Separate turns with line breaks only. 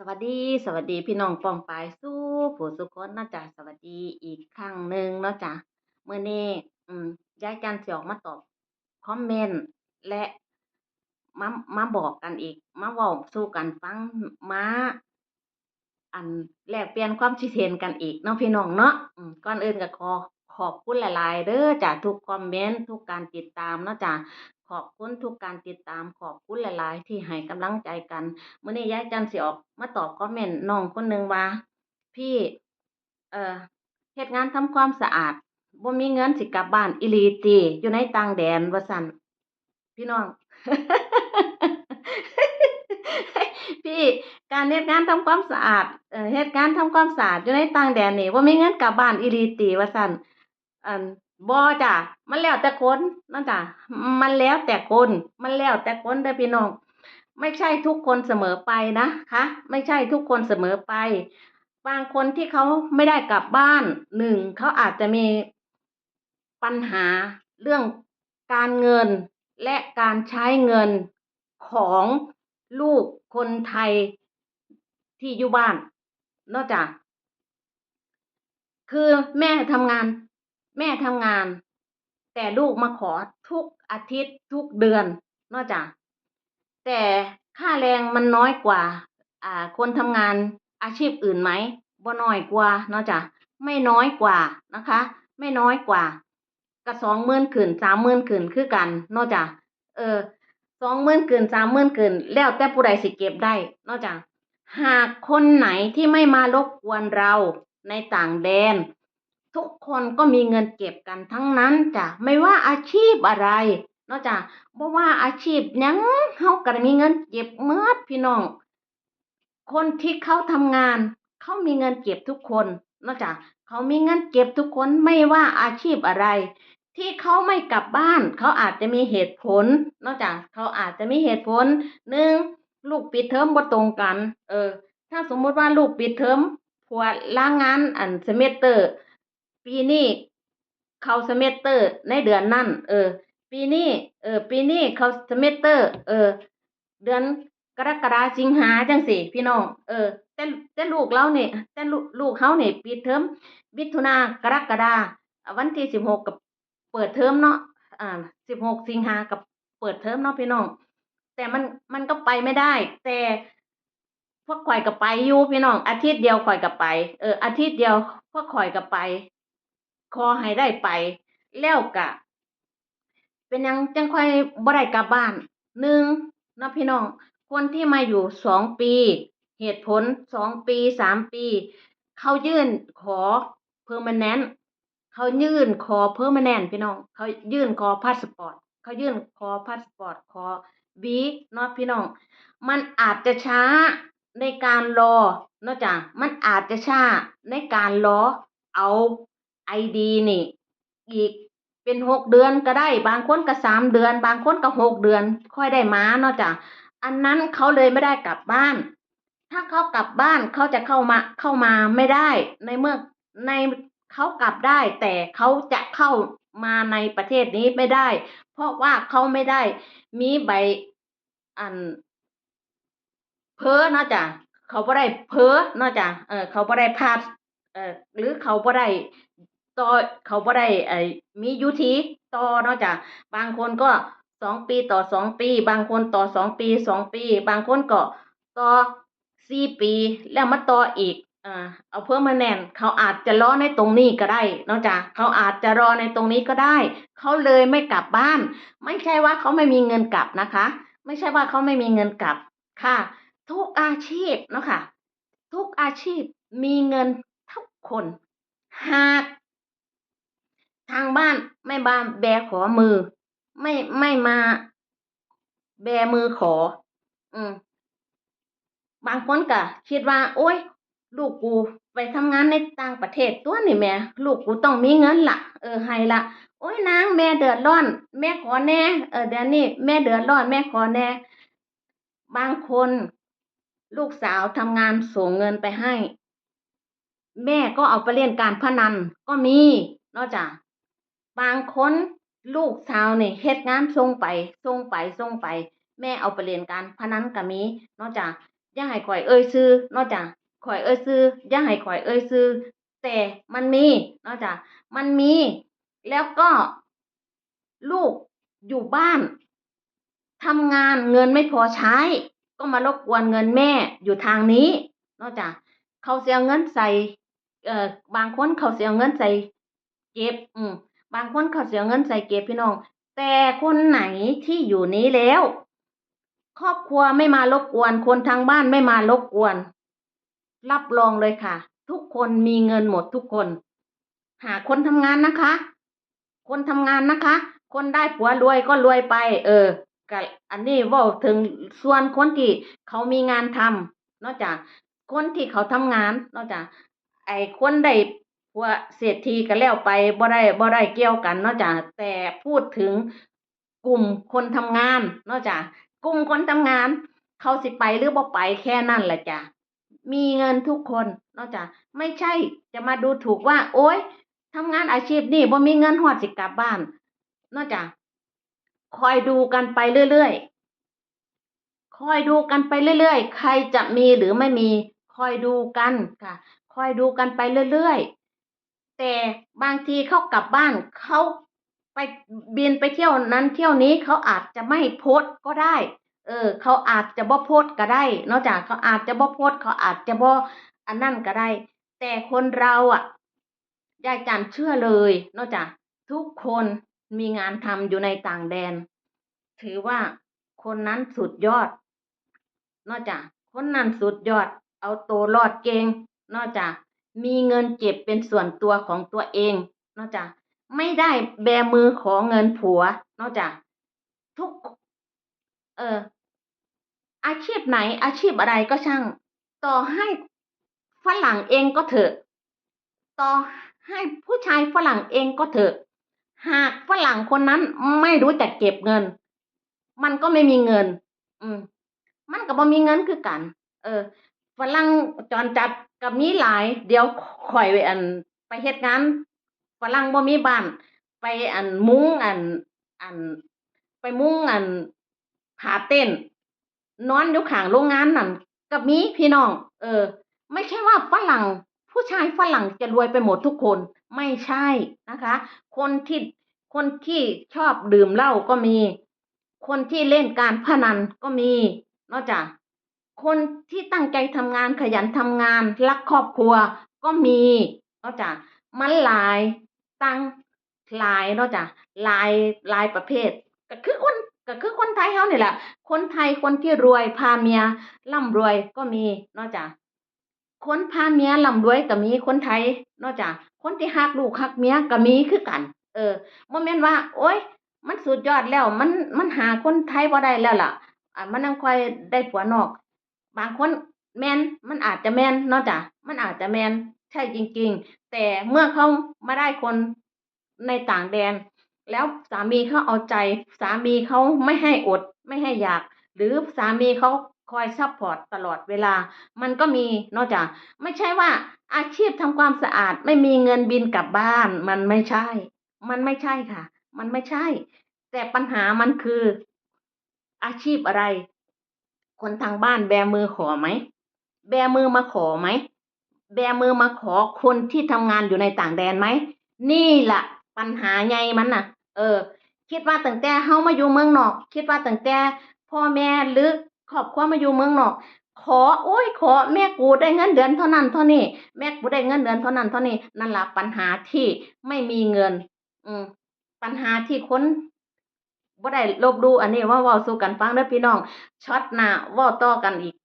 สวัสดีสวัสดีพี่น้องปองปายสู้ผู้สุคนนาะจ้ะสวัสดีอีกครั้งหนึ่งเนาะจ้ะเมื้อนี้อืมยายจันสิออกมาตอบคอมเมนต์และมามาบอกกันอีก มาเว้าสู่กันฟังมาอันแลกเปลี่ยนความคิดเห็นกันอีกเนาะพี่น้องเนาะก่อนอื่นก็ขอขอบคุณหลาย ๆเด้อจ้ะทุกคอมเมนต์ทุกการติดตามเนาะจ้ะ ขอบคุณทุกการติดตามขอบคุณหลาย ๆ ที่ให้กำลังใจกันเมื้อนี้ยายจันสิออกมาตอบคอมเมนต์น้องคนหนึ่งว่า พี่ เอ่อเฮ็ดงานทำความสะอาดบ่มีเงินสิกลับบ้านอีหลีติอยู่ในต่างแดนว่าซั่นพี่น้อง พี่การเฮ็ดงานทำความสะอาดเอ่อเฮ็ดงานทำความสะอาดอยู่ในต่างแดนนี่บ่มีเงินกลับบ้านอีหลีติว่าซั่นอัน บ่จ้ะมันแล้วแต่คนเนาะจ้ะมันแล้วแต่คน มันแล้วแต่คนเด้อพี่น้อง ไม่ใช่ทุกคนเสมอไปนะคะไม่ใช่ทุกคนเสมอไป บางคนที่เขาไม่ได้กลับบ้านหนึ่งเขาอาจจะมีปัญหาเรื่องการเงินและการใช้เงินของลูกคนไทยที่อยู่บ้านนอกจาก คือแม่ทำงาน แม่ทำงาน แต่ลูกมาขอทุกอาทิตย์ทุกเดือนนอกจาก แต่ค่าแรงมันน้อยกว่า อ่า คนทำงานอาชีพอื่นไหมบ่น้อยกว่านาะจ้ะไม่น้อยกว่านะคะ ไม่น้อยกว่าก็สองหมื่นขึ้นสามหมื่นขึ้นคือกันนาะจ้ะเออสองหมื่นขึ้นสามหมื่นขึ้นแล้วแต่ผู้ใดสิเก็บได้นาะจ้ะหากคนไหนที่ไม่มารบกวนเราในต่างแดน ทุกคนก็มีเงินเก็บกันทั้งนั้นจ้ะไม่ว่าอาชีพอะไรเนาะจ้ะบ่ว่าอาชีพยังเฮาก็มีเงินเก็บหมดพี่น้อง คนที่เขาทำงาน เขามีเงินเก็บทุกคนนาะจ้ะเขามีเงินเก็บทุกคนไม่ว่าอาชีพอะไร ที่เขาไม่กลับบ้าน เขาอาจจะมีเหตุผลนาะจ้ะเขาอาจจะมีเหตุผลหนึ่งลูกปิดเทอมบ่ตรงกัน เออ ถ้าสมมุติว่าลูกปิดเทอมผัวลางงานอันเซเมสเตอร์ ปีนี้เขาเซเมสเตอร์ในเดือนนั้นเออ ปีนี้เออ ปีนี้เขาเซเมสเตอร์ เออ เดือนกรกฎาสิงหาจังซี่พี่น้อง เออ แต่แต่ลูกเรานี่ยแต่ลูกลูกเขาเนี่ยปิดเทอมมิถุนากรกฎาวันที่สิบหกกับเปิดเทอมเนาะอ่าสิบหกสิงหากับเปิดเทอมเนาะพี่น้อง แต่มันมันก็ไปไม่ได้ แต่พวกข่อยก็ไปอยู่พี่น้อง อาทิตย์เดียวข่อยก็ไป เอออาทิตย์เดียวพวกข่อยก็ไป ขอให้ได้ไป แล้วก็เป็นยังจังค่อยบ่ได้กลับบ้านหนึ่งนาะพี่น้อง คนที่มาอยู่สองปี เหตุผลสองปีสามปี เขายื่นขอ permanent เขายื่นขอ permanent พี่น้อง เขายื่นขอพาสปอร์ตเขายื่นขอพาสปอร์ตขอวีเนาะพี่น้อง มันอาจจะช้าในการรอเนาะจ้ะมันอาจจะช้าในการรอเอา ไอดีนี่ อีกเป็นหกเดือนก็ได้ บางคนก็สามเดือน บางคนก็หกเดือน ค่อยได้มาเนาะจ้ะอันนั้นเขาเลยไม่ได้กลับบ้าน ถ้าเขากลับบ้านเขาจะเข้ามาเข้ามาไม่ได้ ในเมื่อในเขากลับได้ แต่เขาจะเข้ามาในประเทศนี้ไม่ได้ เพราะว่าเขาไม่ได้ มีใบอันเพ้อเนาะจ้ะเขาบ่ได้เพ้อเนาะจ้ะเออเขาบ่ได้พาสเออหรือเขาบ่ได้ ต่อเขาบ่ได้ไอ้มียุทีต่อเนาะจ้ะบางคนก็สองปีต่อสองปี บางคนต่อสองปีสองปี บางคนก็ต่อสี่ปี แล้วมาต่ออีกเอาเพิ่มมาแน่นเขาอาจจะรอในตรงนี้ก็ได้เนาะจ้ะเขาอาจจะรอในตรงนี้ก็ได้ เขาเลยไม่กลับบ้าน ไม่ใช่ว่าเขาไม่มีเงินกลับนะคะ ไม่ใช่ว่าเขาไม่มีเงินกลับค่ะ ทุกอาชีพเนาะค่ะ ทุกอาชีพมีเงินทุกคน หากางบ้านไม่มาแบขอมือ ไม่ไม่มา แบมือขอ อืมบางคนก็คิดว่า โอ๊ยลูกกูไปทำงานในต่างประเทศตัวนี่แม่ลูกกูต้องมีเงินละเออให้ละโอ๊ยนางแม่เดือดร้อน แม่ขอแน่ เออเดี๋ยวนี้แม่เดือดร้อนแม่ขอแน่ บางคน ลูกสาวทำงานส่งเงินไปให้ แม่ก็เอาไปเล่นการพนันก็มีนาะจ้ะ บางคนลูกสาวเนี่ยเฮ็ดงานส่งไปส่งไปส่งไป แม่เอาไปเล่นการพนันก็มีนาะจ้ะอย่าให้ข่อยเอ่ยชื่อนาะจ้ะข่อยเอ่ยชื่อย่าให้ข่อยเอ่ยชื่อแต่มันมีนาะจ้ะมันมี แล้วก็ลูกอยู่บ้านทำงานเงินไม่พอใช้ ก็มารบกวนเงินแม่อยู่ทางนี้นาะจ้ะเขาเสียเงินใส่เอ่อบางคนเขาเสียเงินใส่เก็บอืม บางคนเขาเสียเงินใส่เก็บพี่น้อง แต่คนไหนที่อยู่นี้แล้ว ครอบครัวไม่มารบกวน คนทางบ้านไม่มารบกวน รับรองเลยค่ะ ทุกคนมีเงินหมดทุกคน หาคนทำงานนะคะ คนทำงานนะคะ คนได้ผัวรวยก็รวยไป เออก็อันนี้ว่าถึงส่วนคนที่เขามีงานทำนอกจากคนที่เขาทำงานนอกจากไอ้คนได้ ผัวเศรษฐีก็แล้วไปบ่ได้บ่ได้เกี่ยวกันเนอกจากแต่พูดถึงกลุ่มคนทำงานเนอกจากกลุ่มคนทำงาน เขาสิไปหรือบ่ไปแค่นั้นแหละจ้ะมีเงินทุกคนนอกจากไม่ใช่จะมาดูถูกว่า โอ๊ยทำงานอาชีพนี่บ่มีเงินฮอดสิกลับบ้านนอกจากคอยดูกันไปเรื่อยๆคอยดูกันไปเรื่อยๆ ใครจะมีหรือไม่มี คอยดูกันค่ะ คอยดูกันไปเรื่อยๆ แต่บางทีเขากลับบ้านเขาไปบินไปเที่ยวนั้นเที่ยวนี้เขาอาจจะไม่โพสก็ได้ เออ เขาอาจจะบ่โพสก็ได้ นอกจากเขาอาจจะบ่โพสเขาอาจจะบ่อันนั่นก็ได้ แต่คนเราอะยายจันเชื่อเลย นอกจากทุกคนมีงานทำอยู่ในต่างแดน ถือว่าคนนั้นสุดยอด นอกจากคนนั้นสุดยอด เอาตัวรอดเก่งนอกจาก มีเงินเก็บเป็นส่วนตัวของตัวเองนอกจากไม่ได้แบมือขอเงินผัวนอกจากทุก เอออาชีพไหน อาชีพอะไรก็ช่าง ต่อให้ฝรั่งเองก็เถอะ ต่อให้ผู้ชายฝรั่งเองก็เถอะ หากฝรั่งคนนั้นไม่รู้จักเก็บเงิน มันก็ไม่มีเงิน อืม มันก็บ่มีเงินคือกัน เออ ฝรั่งจรจัดก็มีหลาย เดี๋ยวข่อยอัน ไปเฮ็ดงานฝรั่งบ่มีบ้าน ไปอันมุ้งอัน อัน ไปมุ้งอันผาเต้น นอนอยู่ข้างโรงงานนั่นก็มีพี่น้อง เออ ไม่ใช่ว่าฝรั่งผู้ชายฝรั่งจะรวยไปหมดทุกคนไม่ใช่นะคะ คนที่คนที่ชอบดื่มเหล้าก็มี คนที่เล่นการพนันก็มีนอกจาก คนที่ตั้งใจทำงานขยันทำงาน รักครอบครัวก็มีนอกจากมันหลายตั้งหลายเนาะจ้ะหลายหลายประเภท ก็คือคนก็คือคนไทยเฮานี่แหละ คนไทยคนที่รวยพาเมียร่ำรวยก็มีเนาะจ้ะคนพาเมียร่ำรวยก็มีคนไทยเนาะจ้ะคนที่ฮักลูกฮักเมียก็มีคือกัน เออบ่แม่นว่า โอ๊ยมันสุดยอดแล้ว มันมันหาคนไทยบ่ได้แล้วล่ะอ่ามันยังคอยได้ผัวนอก บางคนแม่นมันอาจจะแม่นเนาะจ้ะมันอาจจะแม่นใช่จริง ๆ แต่เมื่อเขามาได้คนในต่างแดน แล้วสามีเขาเอาใจ สามีเขาไม่ให้อด ไม่ให้อยาก หรือสามีเขาคอยซัพพอร์ตตลอดเวลา มันก็มีนาะจ้ะไม่ใช่ว่าอาชีพทำความสะอาด ไม่มีเงินบินกลับบ้าน มันไม่ใช่ มันไม่ใช่ค่ะ มันไม่ใช่ แต่ปัญหามันคือ อาชีพอะไร คนทางบ้านแบมือขอไหม แบมือมาขอไหม แบมือมาขอคนที่ทำงานอยู่ในต่างแดนไหม นี่แหละปัญหาใหญ่มันน่ะ เออ คิดว่าตั้งแต่เฮามาอยู่เมืองนอก คิดว่าตั้งแต่พ่อแม่หรือครอบครัวมาอยู่เมืองนอก ขอโอ้ยขอแม่กูได้เงินเดือนเท่านั้นเท่านี้แม่กูได้เงินเดือนเท่านั้นเท่านี้นั่นแหละปัญหาที่ไม่มีเงิน อืมปัญหาที่คน บ่ได้ลบดูอันนี้ว่าเว้าสู่กันฟังเด้อพี่น้องช็อตหน้าเว้าต่อกันอีก